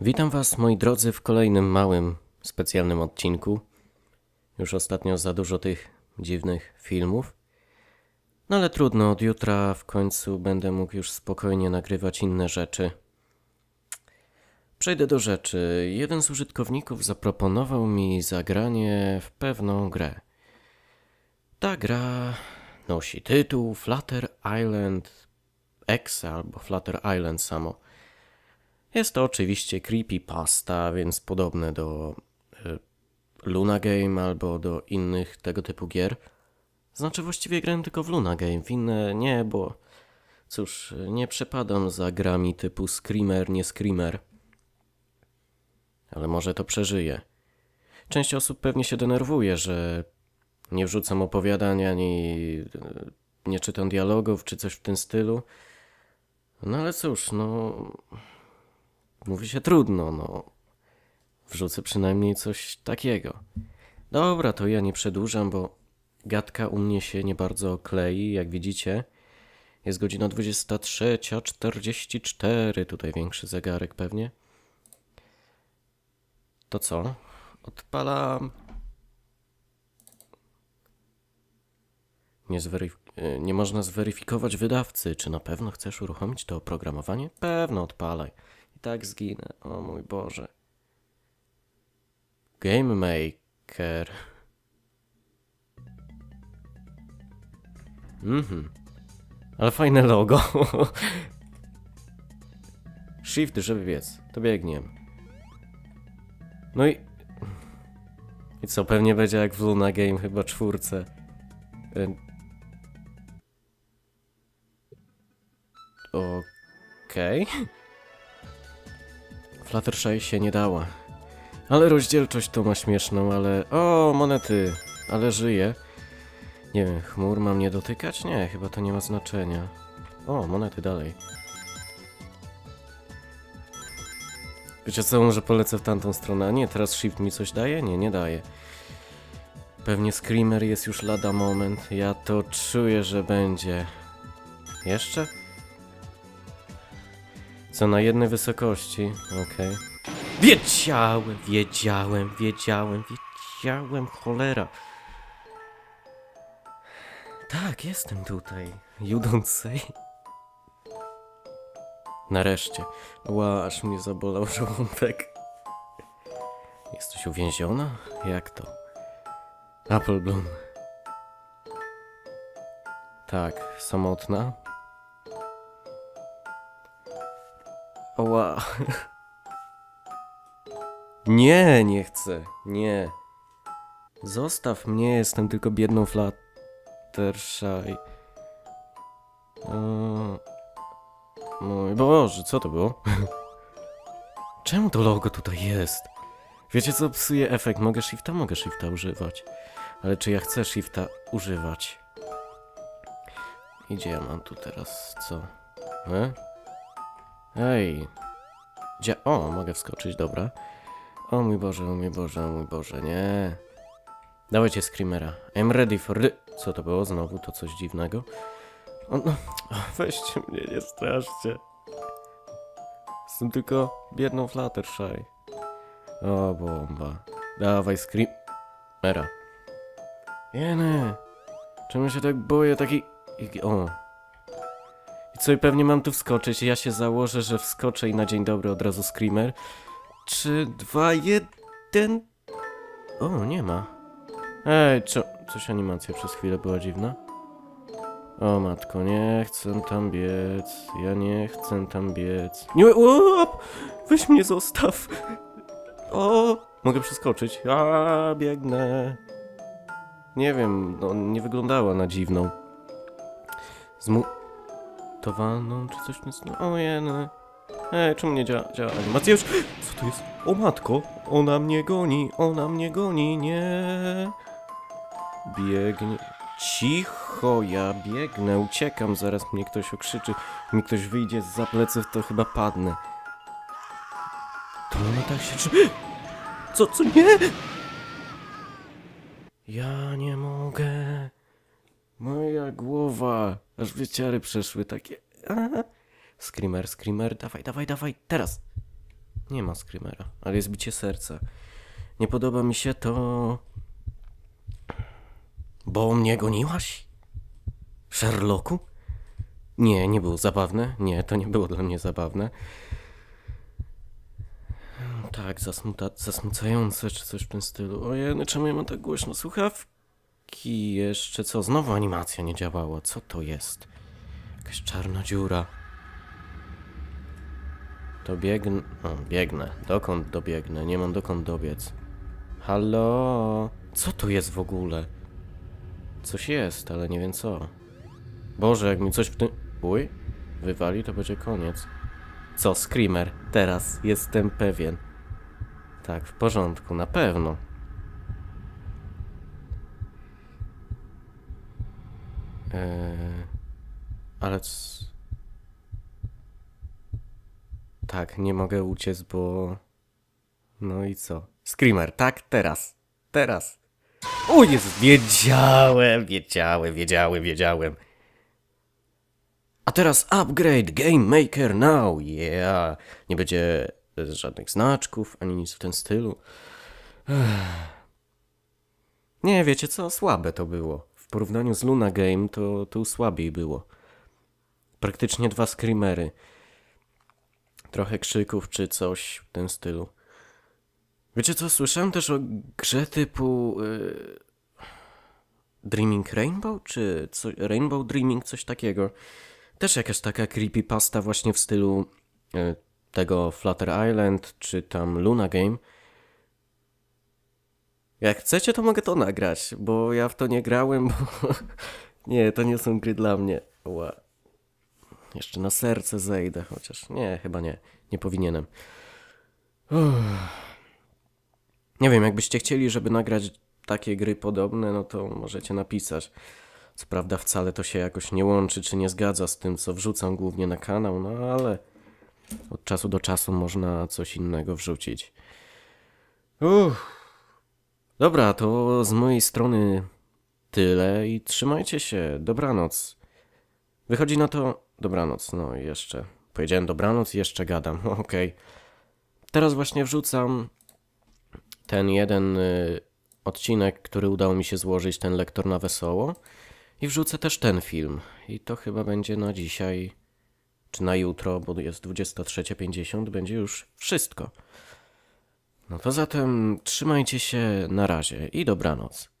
Witam Was, moi drodzy, w kolejnym małym, specjalnym odcinku. Już ostatnio za dużo tych dziwnych filmów. No ale trudno, od jutra w końcu będę mógł już spokojnie nagrywać inne rzeczy. Przejdę do rzeczy. Jeden z użytkowników zaproponował mi zagranie w pewną grę. Ta gra nosi tytuł Flutter Island X albo Flutter Island samo. Jest to oczywiście creepypasta, więc podobne do y, Luna Game albo do innych tego typu gier. Znaczy właściwie grałem tylko w Luna Game, w inne nie, bo cóż, nie przepadam za grami typu Screamer, nie Screamer. Ale może to przeżyję. Część osób pewnie się denerwuje, że nie wrzucam opowiadań ani y, nie czytam dialogów czy coś w tym stylu. No ale cóż, no mówi się trudno, no. Wrzucę przynajmniej coś takiego. Dobra, to ja nie przedłużam, bo gadka u mnie się nie bardzo klei, jak widzicie. Jest godzina 23.44, tutaj większy zegarek pewnie. To co? Odpalam. Nie, y, nie można zweryfikować wydawcy. Czy na pewno chcesz uruchomić to oprogramowanie? Pewno odpalaj. Tak zginę. O mój Boże. Game Maker. Mhm. Ale fajne logo. Shift, żeby biec. To biegniemy. No i... I co, pewnie będzie jak w Luna Game, chyba czwórce. Y, Okej. Fluttershy się nie dała. Ale rozdzielczość to ma śmieszną, ale... O, monety! Ale żyje. Nie wiem, chmur mam nie dotykać? Nie, chyba to nie ma znaczenia. O, monety dalej. Wiecie co, może polecę w tamtą stronę? A nie, teraz Shift mi coś daje? Nie, nie daje. Pewnie Screamer jest już lada moment. Ja to czuję, że będzie. Jeszcze? Co na jednej wysokości? Okej. Wiedziałem, wiedziałem, wiedziałem, wiedziałem, cholera. Tak, jestem tutaj. You don't say. Nareszcie. Ła, aż mnie zabolał żołądek. Jesteś uwięziona? Jak to? Apple Bloom. Tak, samotna. Oła. Nie, nie chcę. Nie. Zostaw mnie, jestem tylko biedną Fluttershy. O, mój Boże, co to było? Czemu to logo tutaj jest? Wiecie co psuje efekt? Mogę shifta? Mogę shifta używać. Ale czy ja chcę shifta używać? Idzie ja mam tu teraz co? E? Ej. Gdzie? O, mogę wskoczyć, dobra. O mój Boże, o mój Boże, o mój Boże, nie. Dawajcie Screamera. I'm ready for the... Co to było? Znowu to coś dziwnego. O, no, weźcie mnie, nie straszcie. Jestem tylko biedną Fluttershy. O, bomba. Dawaj Screamera. Jeny. Czemu się tak boję? Taki... O. Co, i pewnie mam tu wskoczyć. Ja się założę, że wskoczę i na dzień dobry od razu Screamer. Trzy, dwa, jeden... O, nie ma. Ej, co... Coś animacja przez chwilę była dziwna. O matko, nie chcę tam biec. Ja nie chcę tam biec. Nie, o, weź mnie zostaw. O, mogę przeskoczyć. A, biegnę. Nie wiem, no nie wyglądała na dziwną. Zmutowaną czy coś tym stylu? O jeny. Ej, czemu nie działa, działa animacja już? Co to jest? O matko, ona mnie goni, ona mnie goni, nie. Biegnie. Cicho, ja biegnę, uciekam, zaraz mnie ktoś okrzyczy. Mi ktoś wyjdzie z pleców, to chyba padnę. To ona tak się. Co, co, nie? Ja nie mogę. Moja głowa. Aż wyciary przeszły takie. Screamer, screamer, dawaj, dawaj, dawaj, teraz. Nie ma screamera, ale jest bicie serca. Nie podoba mi się to... Bo mnie goniłaś? Sherlocku? Nie, nie było zabawne. Nie, to nie było dla mnie zabawne. Tak, zasmuta, zasmucające, czy coś w tym stylu. Ojej, no czemu ja mam tak głośno słuchawki? Jeszcze co? Znowu animacja nie działała. Co to jest? Jakaś czarna dziura. To biegnę... O, biegnę. Dokąd dobiegnę? Nie mam dokąd dobiec. Halo? Co to jest w ogóle? Coś jest, ale nie wiem co. Boże, jak mi coś w tym... Uj, wywali, to będzie koniec. Co, Screamer? Teraz jestem pewien. Tak, w porządku, na pewno. Ale... c- Tak, nie mogę uciec, bo... No i co? Screamer, tak? Teraz. Teraz. O Jezus, wiedziałem, wiedziałem, wiedziałem, wiedziałem. A teraz upgrade Game Maker Now, yeah. Nie będzie żadnych znaczków, ani nic w tym stylu. Nie, wiecie co? Słabe to było. Porównaniu z Luna Game to tu słabiej było. Praktycznie dwa screamery. Trochę krzyków czy coś w tym stylu. Wiecie co? Słyszałem też o grze typu... y, Dreaming Rainbow? Czy co, Rainbow Dreaming? Coś takiego. Też jakaś taka creepypasta właśnie w stylu y, tego Flutter Island, czy tam Luna Game. Jak chcecie, to mogę to nagrać, bo ja w to nie grałem, bo... nie, to nie są gry dla mnie. Ła. Jeszcze na serce zejdę, chociaż nie, chyba nie. Nie powinienem. Uff. Nie wiem, jakbyście chcieli, żeby nagrać takie gry podobne, no to możecie napisać. Co prawda wcale to się jakoś nie łączy, czy nie zgadza z tym, co wrzucam głównie na kanał, no ale od czasu do czasu można coś innego wrzucić. Uff. Dobra, to z mojej strony tyle i trzymajcie się. Dobranoc. Wychodzi na to dobranoc, no i jeszcze. Powiedziałem dobranoc i jeszcze gadam. Okej. Teraz właśnie wrzucam ten jeden y, odcinek, który udało mi się złożyć, ten lektor na wesoło. I wrzucę też ten film. I to chyba będzie na dzisiaj, czy na jutro, bo jest 23.50, będzie już wszystko. No to zatem trzymajcie się na razie i dobranoc.